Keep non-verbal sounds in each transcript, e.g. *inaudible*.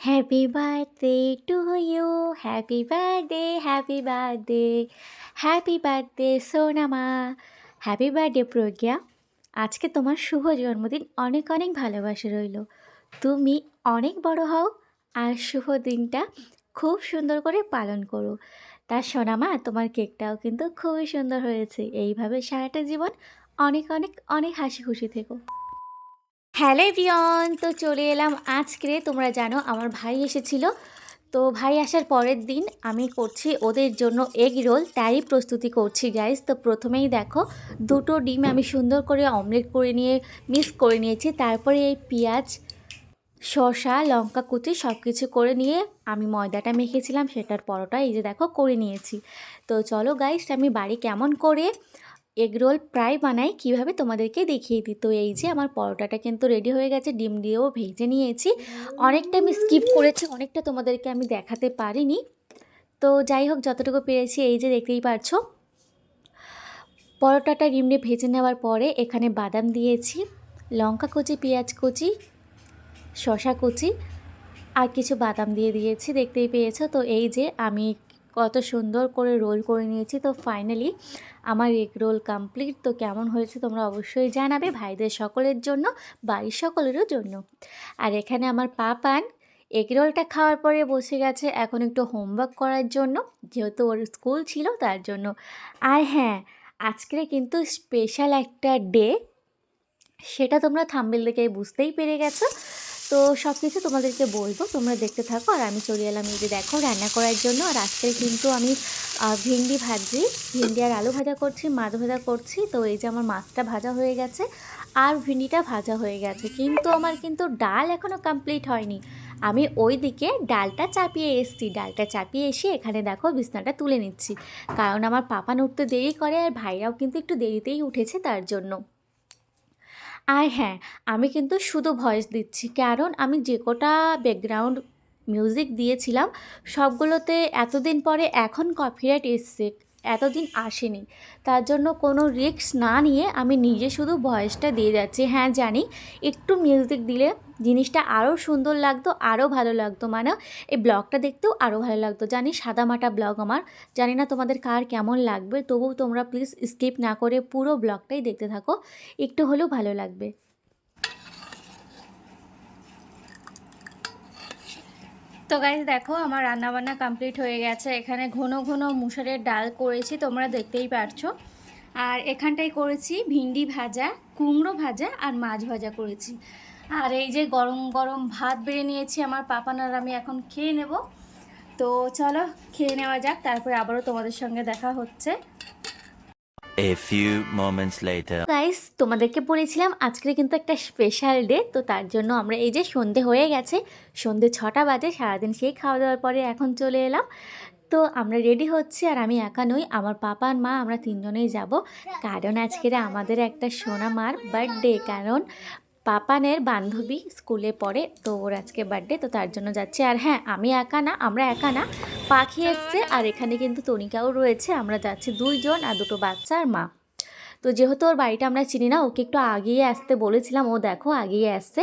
Happy birthday to you happy birthday happy birthday happy birthday সোনামা happy birthday Pragya আজকে তোমার শুভ জন্মদিন। অনেক অনেক ভালোবাসা রইল। তুমি অনেক বড় হও আর শুভ দিনটা খুব সুন্দর করে পালন করো। তার সোনামা, তোমার কেকটাও কিন্তু খুবই সুন্দর হয়েছে। এইভাবে সারাটা জীবন অনেক অনেক অনেক হাসি খুশি থেকো। হ্যালো এভরিওয়ান, তো চলে এলাম আজকে। তোমরা জানো আমার ভাই এসেছিল। তো ভাই আসার পরের দিন আমি করছি ওদের জন্য এগ রোল তারই প্রস্তুতি করছি গাইস তো প্রথমেই দেখো, দুটো ডিম আমি সুন্দর করে অমলেট করে নিয়ে মিক্স করে নিয়েছি। তারপরে এই পেঁয়াজ, শসা, লঙ্কা কুচি সব কিছু করে নিয়ে আমি ময়দাটা মেখেছিলাম, সেটার পরোটা এই যে দেখো করে নিয়েছি। তো চলো গাইস আমি বাড়ি কেমন করে এগ রোল প্রায় বানাই, কীভাবে তোমাদেরকে দেখিয়ে দিই। তো এই যে আমার পরোটাটা কিন্তু রেডি হয়ে গেছে, ডিম দিয়েও ভেজে নিয়েছি। অনেকটা আমি স্কিপ করেছি, অনেকটা তোমাদেরকে আমি দেখাতে পারিনি। তো যাই হোক, যতটুকু পেরেছি, এই যে দেখতেই পারছ। পরোটাটা ডিম দিয়ে ভেজে নেওয়ার পরে এখানে বাদাম দিয়েছি, লঙ্কা কুচি, পেঁয়াজ কুচি শশা কুচি, আর কিছু বাদাম দিয়ে দিয়েছি, দেখতেই পেয়েছ। তো এই যে আমি কত সুন্দর করে রোল করে নিয়েছি। তো ফাইনালি আমার এগ রোল কমপ্লিট তো কেমন হয়েছে তোমরা অবশ্যই জানাবে ভাইদের সকলের জন্য, বাড়ির সকলেরও জন্য। আর এখানে আমার পাপান এগ রোলটা খাওয়ার পরে বসে গেছে এখন একটু হোমওয়ার্ক করার জন্য, যেহেতু ওর স্কুল ছিল তার জন্য। আর হ্যাঁ আজকে কিন্তু স্পেশাল একটা ডে সেটা তোমরা থাম্বেল দেখে বুঝতেই পেরে গেছো। তো সব কিছু তোমাদেরকে বলব, তোমরা দেখতে থাকো। আর আমি চলে এলাম এই যে দেখো রান্না করার জন্য। আর আজকে কিন্তু আমি ভিন্ডি ভাজি। ভিন্ডি আর আলু ভাজা করছি, মাছ ভাজা করছি। তো এই যে আমার মাছটা ভাজা হয়ে গেছে। আর ভিন্ডিটা ভাজা হয়ে গেছে। কিন্তু আমার কিন্তু ডাল এখনও কমপ্লিট হয়নি। আমি ওই দিকে ডালটা চাপিয়ে এসছি। ডালটা চাপিয়ে এসে এখানে দেখো বিছনাটা তুলে নিচ্ছি। কারণ আমার পাপান উঠতে দেরি করে আর ভাইরাও কিন্তু একটু দেরিতেই উঠেছে তার জন্য। আর হ্যাঁ আমি কিন্তু শুধু ভয়েস দিচ্ছি। কারণ আমি যে কটা ব্যাকগ্রাউন্ড মিউজিক দিয়েছিলাম, সবগুলোতে এতদিন পরে এখন কপিরাইট এসছে। এতদিন আসেনি। তার জন্য কোনো রিস্ক না নিয়ে আমি নিজে শুধু ভয়েসটা দিয়ে যাচ্ছি। হ্যাঁ জানি, একটু মিউজিক দিলে জিনিসটা আরও সুন্দর লাগতো, আরও ভালো লাগতো। মানে এই ব্লগটা দেখতেও আরও ভালো লাগতো। জানি সাদামাটা ব্লগ আমার। জানি না তোমাদের কার কেমন লাগবে। তবুও তোমরা প্লিজ স্কিপ না করে পুরো ব্লগটাই দেখতে থাকো। একটু হলেও ভালো লাগবে। তো গাইজ দেখো আমার রান্নাবান্না কমপ্লিট হয়ে গেছে। এখানে ঘন ঘন মুসুরের ডাল করেছি, তোমরা দেখতেই পারছ। আর এখানটাই করেছি ভিন্ডি ভাজা, কুমড়ো ভাজা আর মাছ ভাজা করেছি। আর এই যে গরম গরম ভাত বেড়ে নিয়েছি আমার পাপানার আমি এখন খেয়ে নেব। তো চলো, খেয়ে নেওয়া যাক, তারপরে আবারও তোমাদের সঙ্গে দেখা হচ্ছে। A few moments later. তোমাদেরকে বলেছিলাম আজকে কিন্তু একটা স্পেশাল ডে তো তার জন্য আমরা এই যে সন্ধে হয়ে গেছে, সন্ধে ছটা বাজে, সারাদিন সেই খাওয়া দাওয়ার পরে এখন চলে এলাম। তো আমরা রেডি হচ্ছি আর আমি একা নই, আমার পাপা আর মা, আমরা তিনজনেই যাব। কারণ আজকের আমাদের একটা সোনা মার বার্থডে কারণ পাপানের বান্ধবী স্কুলে পড়ে, তো ওর আজকে বার্থডে তো তার জন্য যাচ্ছি। আর হ্যাঁ আমি একা না, আমরা একা না পাখি এসছে, আর এখানে কিন্তু তনিকাও রয়েছে। আমরা যাচ্ছি দুইজন আর দুটো বাচ্চা আর মা। তো যেহেতু ওর বাড়িটা আমরা চিনি না, ওকে একটু আগিয়ে আসতে বলেছিলাম, ও দেখো আগিয়ে আসছে।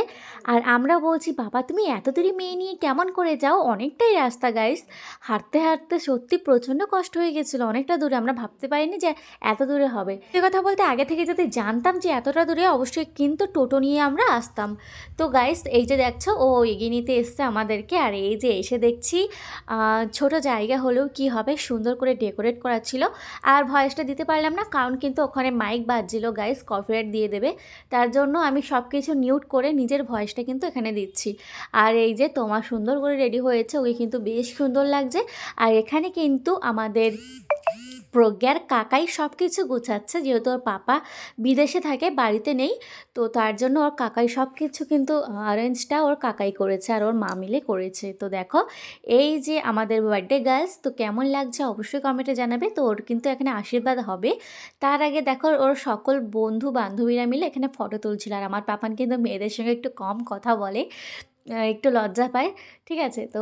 আর আমরা বলছি, বাবা, তুমি এত দূরে মেয়ে নিয়ে কেমন করে যাও? অনেকটাই রাস্তা গাইস হাঁটতে হাঁটতে সত্যি প্রচণ্ড কষ্ট হয়ে গেছিল, অনেকটা দূরে। আমরা ভাবতে পারিনি যে এত দূরে হবে। সে কথা বলতে, আগে থেকে যদি জানতাম যে এতটা দূরে, অবশ্যই কিন্তু টোটো নিয়ে আমরা আসতাম। তো গাইস এই যে দেখছ, ও এগিয়ে নিতে এসছে আমাদেরকে। আর এই যে এসে দেখছি ছোট জায়গা হলেও কি হবে, সুন্দর করে ডেকোরেট করা ছিল। আর ভয়েসটা দিতে পারলাম না, কারণ কিন্তু ওখানে মাইক বাজছিল গাইস কপিরাইট দিয়ে দেবে। তার জন্য আমি সব কিছু মিউট করে নিজের ভয়েসটা কিন্তু এখানে দিচ্ছি। আর এই যে তোমার সুন্দর করে রেডি হয়েছে, ওকে কিন্তু বেশ সুন্দর লাগছে। আর এখানে কিন্তু আমাদের প্রজ্ঞার কাকাই সব কিছু গুছাচ্ছে, যেহেতু ওর পাপা বিদেশে থাকে, বাড়িতে নেই, তো তার জন্য ওর কাকাই সব কিছু কিন্তু অ্যারেঞ্জটা ওর কাকাই করেছে আর ওর মা মিলে করেছে। তো দেখো, এই যে আমাদের বার্থডে গার্লস তো কেমন লাগছে অবশ্যই কমেন্টে জানাবে। তো ওর কিন্তু এখানে আশীর্বাদ হবে। তার আগে দেখো, ওর সকল বন্ধু বান্ধবীরা মিলে এখানে ফটো তুলছিল আর আমার পাপান কিন্তু মেয়েদের সঙ্গে একটু কম কথা বলে একটু লজ্জা পায়, ঠিক আছে? তো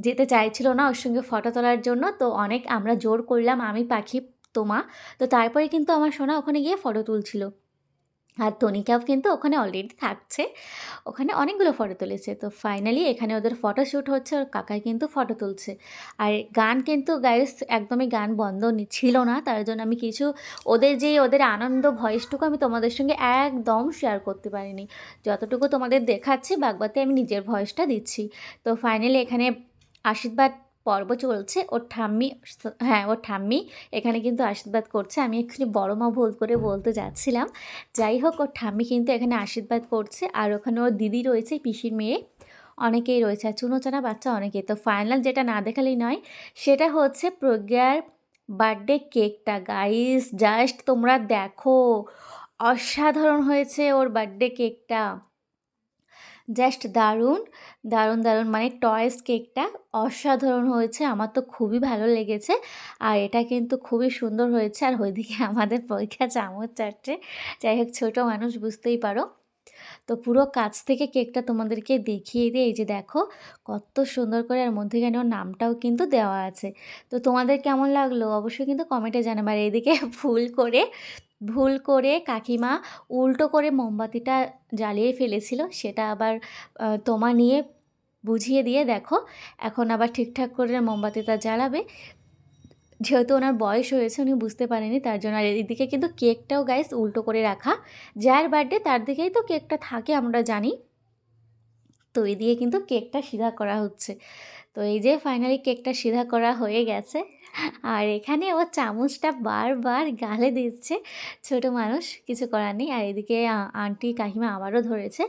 যেতে চাইছিল না ওর সঙ্গে ফটো তোলার জন্য। তো অনেক আমরা জোর করলাম, আমি, পাখি, তোমা। তো তারপরে কিন্তু আমার সোনা ওখানে গিয়ে ফটো তুলছিল। আর তনিকাও কিন্তু ওখানে অলরেডি থাকছে। ওখানে অনেকগুলো ফটো তুলেছে। তো ফাইনালি এখানে ওদের ফটো শ্যুট হচ্ছে, ওর কাকাই কিন্তু ফটো তুলছে। আর গান কিন্তু গাইস একদমই গান বন্ধ ছিল না। তার জন্য আমি কিছু, ওদের যে ওদের আনন্দ ভয়েসটুকু আমি তোমাদের সঙ্গে একদম শেয়ার করতে পারিনি। যতটুকু তোমাদের দেখাচ্ছি, বাগবাতে আমি নিজের ভয়েসটা দিচ্ছি। তো ফাইনালি এখানে আশীর্বাদ পর্ব চলছে। ওর ঠাম্মি হ্যাঁ ওর ঠাম্মি এখানে কিন্তু আশীর্বাদ করছে। আমি এখানে বড় মা ভুল করে বলতে যাচ্ছিলাম। যাই হোক, ওর ঠাম্মি কিন্তু এখানে আশীর্বাদ করছে। আর ওখানে ওর দিদি রয়েছে, পিসির মেয়ে। অনেকেই রয়েছে। আর চুনোচানা বাচ্চা অনেকেই। তো ফাইনাল যেটা না দেখালেই নয়, সেটা হচ্ছে প্রজ্ঞার বার্থডে কেকটা গাইস জাস্ট তোমরা দেখো। অসাধারণ হয়েছে ওর বার্থডে কেকটা জাস্ট দারুণ দারুণ দারুণ। মানে টয়েস কেকটা অসাধারণ হয়েছে, আমার তো খুবই ভালো লেগেছে। আর এটা কিন্তু খুবই সুন্দর হয়েছে। আর ওইদিকে *laughs* আমাদের পরীক্ষা চামচ চাটছে। যাই হোক, ছোটো মানুষ বুঝতেই পারো। তো পুরো কাছ থেকে কেকটা তোমাদেরকে দেখিয়ে দিয়ে এই যে দেখো, কত সুন্দর করে আর মধ্যেখানে ওর নামটাও কিন্তু দেওয়া আছে। তো তোমাদের কেমন লাগল? অবশ্যই কিন্তু কমেন্টে জানাবে। আর এদিকে *laughs* ভুল করে ভুল করে কাকিমা উল্টো করে মোমবাতিটা জ্বালিয়ে ফেলেছিল, সেটা আবার তোমা নিয়ে বুঝিয়ে দিয়ে দেখো, এখন আবার ঠিকঠাক করে মোমবাতিটা জ্বালাবে। যেহেতু ওনার বয়স হয়েছে, উনি বুঝতে পারেনি, তার জন্য। আর এদিকে কিন্তু কেকটাও গাইস উল্টো করে রাখা, যার বার্থডে তার দিকেই তো কেকটা থাকে, আমরা জানি। তো দিয়ে কিন্তু কেকটা সিধা করা হচ্ছে। তো এই যে ফাইনালি কেকটা সিধা করা হয়ে গেছে। আর এখানে ও চামচটা বারবার গালে দিচ্ছে। ছোট মানুষ, কিছু করার নেই। আর এদিকে আন্টি কাহিমা আবারও ধরেছে।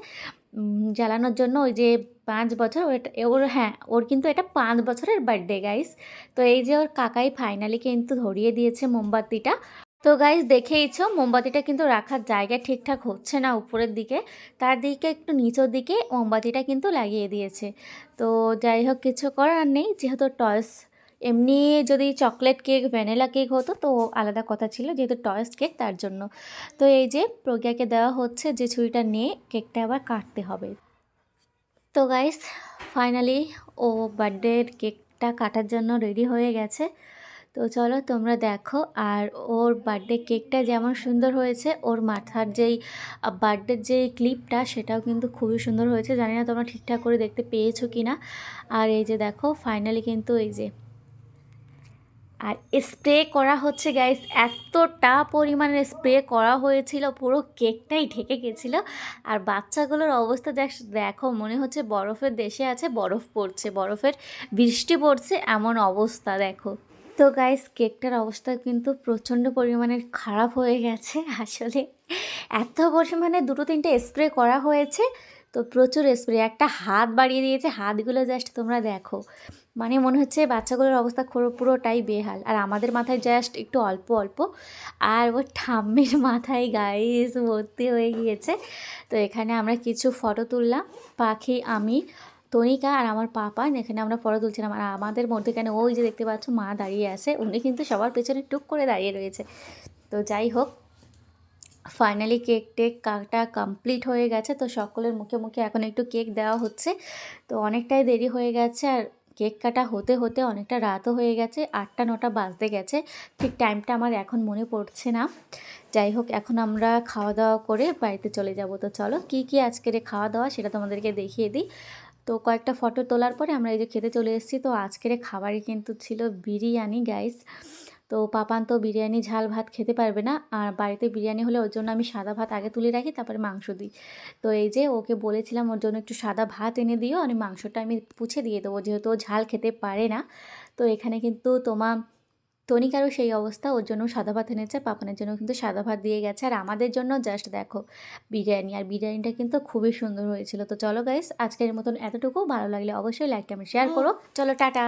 জ্বালানোর জন্য ওই যে পাঁচ বছর, ওর হ্যাঁ ওর কিন্তু এটা পাঁচ বছরের বার্থডে গাইস তো এই যে ওর কাকাই ফাইনালি কিন্তু ধরিয়ে দিয়েছে মোমবাতিটা। তো গাইস দেখেইছো, মোমবাতিটা কিন্তু রাখার জায়গা ঠিকঠাক হচ্ছে না উপরের দিকে। তার দিকে একটু নিচের দিকে মোমবাতিটা কিন্তু লাগিয়ে দিয়েছে। তো যাই হোক, কিছু করার নেই। যেহেতু টয়স এমনি যদি চকলেট কেক ভ্যানিলা কেক হতো, তো আলাদা কথা ছিল যেহেতু টয়েস কেক তার জন্য। তো এই যে প্রজ্ঞাকে দেওয়া হচ্ছে যে ছুরিটা নিয়ে কেকটা আবার কাটতে হবে। তো গাইস ফাইনালি ও বার্থডের কেকটা কাটার জন্য রেডি হয়ে গেছে। তো চলো তোমরা দেখো, আর ওর বার্থডে কেকটা যেমন সুন্দর হয়েছে, ওর মাথার যেই বার্থডের যে ক্লিপটা সেটাও কিন্তু খুবই সুন্দর হয়েছে। জানি না তোমরা ঠিকঠাক করে দেখতে পেয়েছ কি না আর এই যে দেখো ফাইনালি কিন্তু এই যে, আর স্প্রে করা হচ্ছে গাইস এতটা পরিমাণের স্প্রে করা হয়েছিল, পুরো কেকটাই ঢেকে গেছিল। আর বাচ্চাগুলোর অবস্থা দেখ, দেখো, মনে হচ্ছে বরফের দেশে আছে, বরফ পড়ছে, বরফের বৃষ্টি পড়ছে, এমন অবস্থা, দেখো। তো গাইস কেকটার অবস্থা কিন্তু প্রচণ্ড পরিমাণের খারাপ হয়ে গেছে। আসলে এত পরিমাণে দুটো তিনটে স্প্রে করা হয়েছে, তো প্রচুর স্প্রে একটা হাত বাড়িয়ে দিয়েছে, হাতগুলো জাস্ট তোমরা দেখো। মানে মনে হচ্ছে বাচ্চাগুলোর অবস্থা পুরো, পুরোটাই বেহাল। আর আমাদের মাথায় জাস্ট একটু অল্প অল্প। আর ওর ঠাম্মির মাথায় গাইস ভর্তি হয়ে গিয়েছে। তো এখানে আমরা কিছু ফটো তুললাম। পাখি, আমি তনিকা আর আমার পাপা এখানে আমরা ফটো তুলছিলাম, আর আমাদের মধ্যেখানে ওই যে দেখতে পাচ্ছ মা দাঁড়িয়ে আছে, উনি কিন্তু সবার পেছনে টুক করে দাঁড়িয়ে রয়েছে। তো যাই হোক ফাইনালি কেক টেক কাটা কমপ্লিট হয়ে গেছে। তো সকলের মুখে মুখে এখন একটু কেক দেওয়া হচ্ছে। তো অনেকটাই দেরি হয়ে গেছে, আর কেক কাটা হতে হতে অনেকটা রাতও হয়ে গেছে, আটটা নটা বাজতে গেছে। ঠিক টাইমটা আমার এখন মনে পড়ছে না। যাই হোক, এখন আমরা খাওয়া দাওয়া করে বাড়িতে চলে যাব। তো চলো, কি কি আজকের খাওয়া দাওয়া সেটা তোমাদেরকে দেখিয়ে দিই। তো কয়েকটা ফটো তোলার পরে আমরা এই যে খেতে চলে এসেছি। তো আজকের খাবারই কিন্তু ছিল বিরিয়ানি গাইস তো পাপান তো বিরিয়ানি, ঝাল ভাত খেতে পারবে না। আর বাড়িতে বিরিয়ানি হলে ওর জন্য আমি সাদা ভাত আগে তুলে রাখি, তারপরে মাংস দিই। তো এই যে ওকে বলেছিলাম ওর জন্য একটু সাদা ভাত এনে দিও, আর মাংসটা আমি পুছে দিয়ে দেবো, যেহেতু ও ঝাল খেতে পারে না। তো এখানে কিন্তু তোমার তনিকারও সেই অবস্থা ওর জন্য সাদা ভাত এনেছে পাপনের জন্য কিন্তু সাদা ভাত দিয়ে গেছে। আর আমাদের জন্য জাস্ট দেখো বিরিয়ানি। আর বিরিয়ানিটা কিন্তু খুবই সুন্দর হয়েছিল। তো চলো গাইস আজকের মতন এতটুকু। ভালো লাগলে অবশ্যই লাইক কমেন্ট শেয়ার করো। চলো টাটা।